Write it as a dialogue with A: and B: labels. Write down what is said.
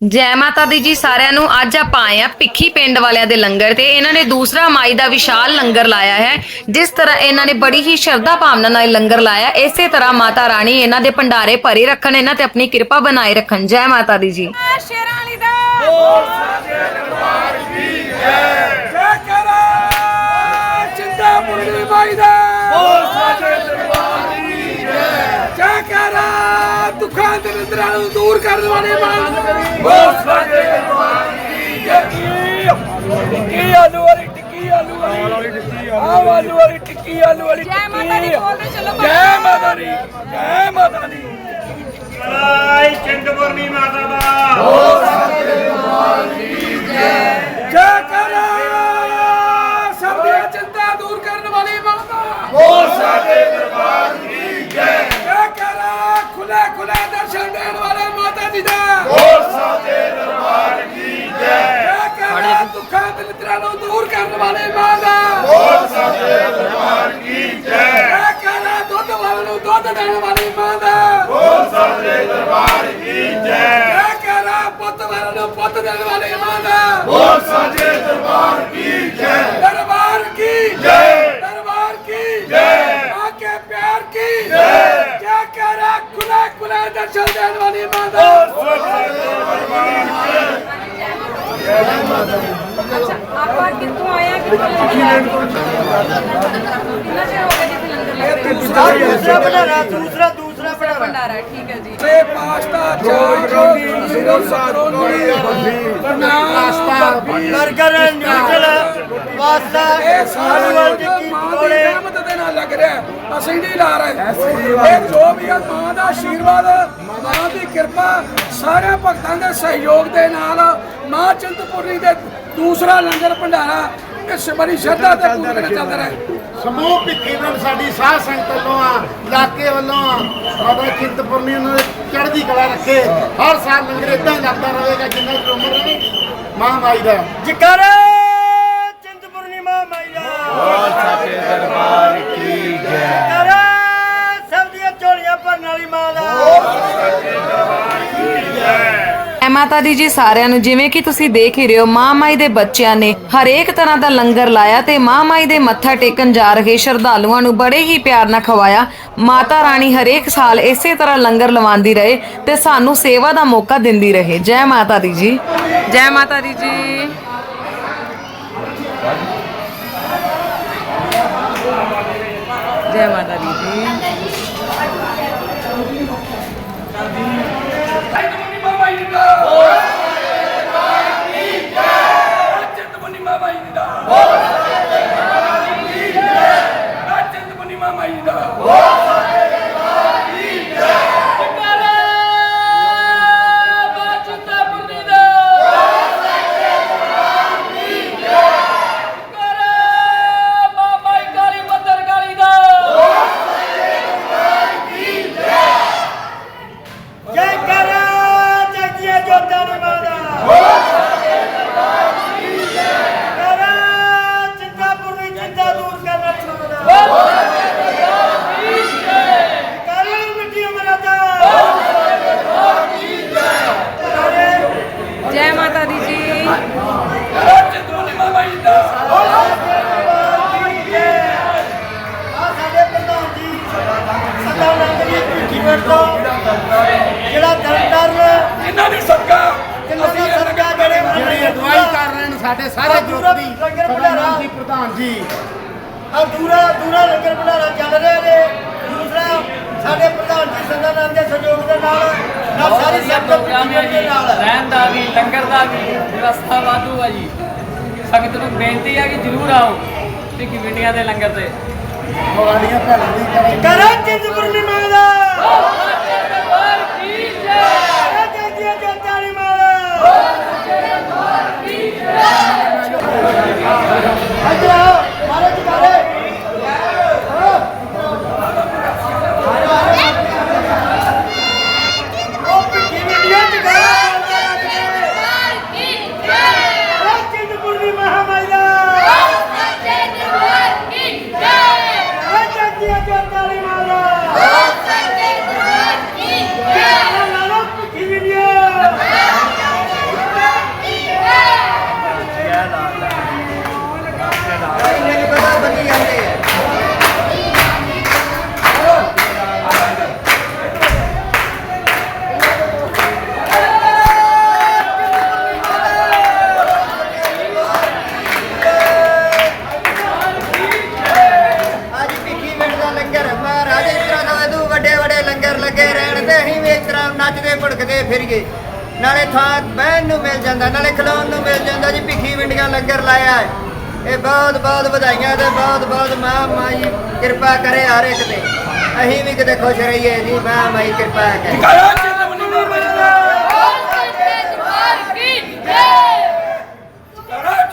A: ਜੈ ਮਾਤਾ ਦੀ ਜੀ ਸਾਰਿਆਂ ਨੂੰ। ਅੱਜ ਆਪਾਂ ਆਏ ਆ ਭਿੱਖੀ ਪਿੰਡ ਵਾਲਿਆਂ ਦੇ ਲੰਗਰ ਤੇ। ਇਹਨਾਂ ਨੇ ਦੂਸਰਾ ਮਾਈ ਦਾ ਵਿਸ਼ਾਲ ਲੰਗਰ ਲਾਇਆ ਹੈ। ਜਿਸ ਤਰ੍ਹਾਂ ਇਹਨਾਂ ਨੇ ਬੜੀ ਹੀ ਸ਼ਰਧਾ ਭਾਵਨਾ ਨਾਲ ਲੰਗਰ ਲਾਇਆ। ਇਸੇ ਤਰ੍ਹਾਂ ਮਾਤਾ ਰਾਣੀ ਇਹਨਾਂ ਦੇ ਭੰਡਾਰੇ ਭਰੇ ਰੱਖਣ, ਇਹਨਾਂ ਤੇ ਆਪਣੀ ਕਿਰਪਾ ਬਣਾਏ ਰੱਖਣ। ਜੈ ਮਾਤਾ ਦੀ ਜੀ।
B: ਸ਼ੇਰਾਂ ਵਾਲੀ ਦਾ।
C: ਜੈ ਕਰਾ। ਚਿੰਤਾ ਮੁਰਲੀ ਬਾਈ ਦਾ ਬੋਲ ਸਾਡੇ ਦਰਬਾਰ ਦੀ ਜੈ ਜੈ ਕਰਾ। ਨਿੰਦਰਾਂ ਨੂੰ ਦੂਰ ਕਰਨ ਵਾਲੇ ਮਾਨ ਦਰਬਾਰ ਦੀ ਜੈ। ਟਿੱਕੀ ਆਲੂ ਵਾਲੀ ਟਿੱਕੀ ਆਲੂ ਵਾਲੀ। ਟਿੱਕੀ ਆਲੂ ਵਾਲੀ। ਟਿੱਕੀ ਆਲੂ ਵਾਲੀ
B: ਜੈ ਮਾਤਾ ਦੀ ਬੋਲਦੇ ਚਲੋ
C: ਜੈ ਮਾਤਾ ਦੀ ਜੈ ਮਾਤਾ ਦੀ।
D: ਮਾਤਾ ਦਾ।
C: ਨੂੰ ਪੁੱਤ ਦੇਣ ਵਾਲੀ ਮਾਤਾ ਬੋਲ ਸਾਡੇ ਦਰਬਾਰ ਕੀ ਜੈ। ਦਰਬਾਰ ਕੀ ਜੈ। ਦਰਬਾਰ ਕੀ ਜੈ। ਮਾਂ ਕੇ ਪਿਆਰ ਕੀ ਜੈ। ਜੈ ਕਰਾ ਖੁਲੇ ਖੁਲੇ ਦਰਸ਼ਨ ਦੇਣ ਵਾਲੀ ਮਾਤਾ
B: ਆਪਾਂ ਕਿੱਥੋਂ ਆਏ ਆ? ਕਿੱਥੋਂ ਕਿੰਨਾ ਚਿਰ ਹੋ ਗਿਆ ਭੰਡਾਰਾ ਠੀਕ ਹੈ ਜੀ
C: ਤੇ ਪਾਸਤਾ ਚਾਹ ਸਿਰੋਂ ਸਾਰੋਨੀ ਪਾਸਤਾ
E: ਬਰਗਰ ਨਿਊਟਲ ਪਾਸਤਾ
C: ਇਹ ਸਾਰਾ
E: ਆਲੂ ਵਾਲੀ ਟਿੱਕੀ
C: ਮਾਂ ਦੀ
E: ਪਕੌੜੇ
C: ਰਹਿਮਤ ਦੇ ਨਾਲ ਲੱਗ ਰਿਹਾ ਹੈ। ਅਸੀਂ ਨਹੀਂ ਲਾ ਰਹੇ ਇਹ ਜੋ ਵੀ ਹੈ ਮਾਂ ਦਾ ਆਸ਼ੀਰਵਾਦ ਮਾਂ ਦੀ ਕਿਰਪਾ ਸਾਰੇ ਭਗਤਾਂ ਦੇ ਸਹਿਯੋਗ ਦੇ ਨਾਲ ਮਾਂ ਚਿੰਤਪੁਰਨੀ ਦੇ ਦੂਸਰਾ ਲੰਗਰ ਭੰਡਾਰਾ ਇਸ ਬੜੀ ਸ਼ਰਧਾ ਤੇ ਪੂਰਨ ਚੱਲ ਰਿਹਾ ਹੈ
F: ਸਮੂਹ ਭਿੱਖੀ ਨਾਲ ਸਾਡੀ ਸਾਧ ਸੰਗਤ ਵੱਲੋਂ ਆ, ਇਲਾਕੇ ਵੱਲੋਂ ਆ, ਬਾਬਾ ਚਿੰਤਪੁਰਨੀ ਉਹਨਾਂ ਚੜ੍ਹਦੀ ਕਲਾ ਰੱਖੇ, ਹਰ ਸਾਲ ਲੰਗਰ ਇਦਾਂ ਲੱਗਦਾ ਰਹੇਗਾ ਜਿੰਨਾ ਚਿਰ ਉਮਰ ਰਹੇ ਮਾਂ ਮਾਈ ਦਾ।
E: ਜਕਰ
A: ਮਾਤਾ ਦੀ ਜੀ ਸਾਰਿਆਂ ਨੂੰ, ਜਿਵੇਂ ਕਿ ਤੁਸੀਂ ਦੇਖ ਹੀ ਰਹੇ ਹੋ, ਮਾਂ ਮਾਈ ਦੇ ਬੱਚਿਆਂ ਨੇ ਹਰੇਕ ਤਰ੍ਹਾਂ ਦਾ ਲੰਗਰ ਲਾਇਆ ਤੇ ਮਾਂ ਮਾਈ ਦੇ ਮੱਥਾ ਟੇਕਣ ਜਾ ਰਹੇ ਸ਼ਰਧਾਲੂਆਂ ਨੂੰ ਬੜੇ ਹੀ ਪਿਆਰ ਨਾਲ ਖਵਾਇਆ। ਮਾਤਾ ਰਾਣੀ ਹਰੇਕ ਸਾਲ ਇਸੇ ਤਰ੍ਹਾਂ ਲੰਗਰ ਲਵਾਉਂਦੀ ਰਹੇ ਤੇ ਸਾਨੂੰ ਸੇਵਾ ਦਾ ਮੌਕਾ ਦਿੰਦੀ ਰਹੇ। ਜੈ ਮਾਤਾ ਦੀ ਜੀ। ਜੈ ਮਾਤਾ ਦੀ ਜੀ। ਜੈ ਮਾਤਾ ਦੀ ਜੀ
C: ਚਿੰਤਪੁਰਨੀ ਮਾਂ ਜੀ ਦਾ ਚਿੰਤਪੁਰਨੀ ਮਾਂ ਜੀ ਦਾ ਚਿੰਤਪੁਰਨੀ ਮਾਂ ਜੀ ਦਾ
E: ਜੈ ਕਰ ਜਗਦੀਆਂ ਜੋਤਾਂ ਦੀ ਮਾਂ ਦਾ ਕਰ ਚਿੰਤਾਪੁਰਨੀ ਚਿੰਤਾ ਦੂਰ ਕਰਨ ਵਾਲੀ ਮਾਂ ਦਾ ਕਰ ਮਿੱਟੀ ਅਮਰਤਾ
A: ਜੈ ਮਾਤਾ ਦੀ ਜੀ
C: ਚਿੰਤਪੁਰਨੀ ਮਾਂ ਜੀ ਦਾ
E: ਆ ਸਾਡੇ ਪ੍ਰਧਾਨ ਜੀ ਸਦਾ ਨੰਦ ਪਿੰਡ ਤੋਂ ਜਿਹੜਾ ਤਰਨਤਾਰਨ
C: ਜਿਨ੍ਹਾਂ ਦੀ ਸਦਕਾ
E: ਕਿੰਨਾ ਸਰਕਾਰ ਜਿਹੜੇ
F: ਜਿਹੜੀ ਅਗਵਾਈ ਕਰ ਰਹੇ ਨੇ ਸਾਡੇ ਸਾਰੇ ਗਰੁੱਪ ਦੀ ਪ੍ਰਧਾਨ ਜੀ ਪ੍ਰਧਾਨ ਜੀ।
E: ਆ ਦੂਰਾ ਦੂਰਾ ਲੰਗਰ ਭੰਡਾਰਾ ਚੱਲ ਰਿਹਾ ਨੇ ਦੂਸਰਾ ਸਾਡੇ ਪ੍ਰਧਾਨ ਜੀ ਸੰਦਾ ਨਾਮ ਦੇ ਸਹਿਯੋਗ ਦੇ ਨਾਲ ਨਾਲ ਸਾਰੀ ਸੰਗਤ ਦੇ ਨਾਲ।
G: ਰਹਿਣ ਦਾ ਵੀ ਲੰਗਰ ਦਾ ਵੀ ਵਿਵਸਥਾ ਵਾਧੂ ਆ ਜੀ। ਸੰਗਤ ਨੂੰ ਬੇਨਤੀ ਆ ਕਿ ਜਰੂਰ ਆਓ ਭਿੱਖੀ ਪਿੰਡੀਆਂ ਦੇ ਲੰਗਰ ਤੇ।
F: ਕਰੇ
E: ਕਰਾਂ ਚਿੰਤਪੁਰਨੀ ਮਾਂ ਦਾ ਕਰਾਂ ਜਗਦੀਆਂ ਜੋਤਾਂ ਵਾਲੀ ਮਾਂ ਦਾ ਇੱਧਰ
D: ਥਾਂ ਬਹਿਣ ਨੂੰ ਮਿਲ ਜਾਂਦਾ ਨਾਲੇ ਖਿਲਾਉਣ ਨੂੰ ਮਿਲ ਜਾਂਦਾ ਜੀ। ਭਿੱਖੀ ਵਿੰਡੀਆਂ ਲੰਗਰ ਲਾਇਆ ਹੈ। ਇਹ ਬਹੁਤ ਬਹੁਤ ਵਧਾਈਆਂ ਤੇ ਬਹੁਤ ਬਹੁਤ ਮਾਂ ਮਾਈ ਕਿਰਪਾ ਕਰੇ ਹਰ ਇੱਕ ਤੇ। ਅਸੀਂ ਵੀ ਕਿਤੇ ਖੁਸ਼ ਰਹੀਏ ਜੀ ਮਾਂ ਮਾਈ ਕਿਰਪਾ ਕਰੇ।
E: ਜਕਾਰਾ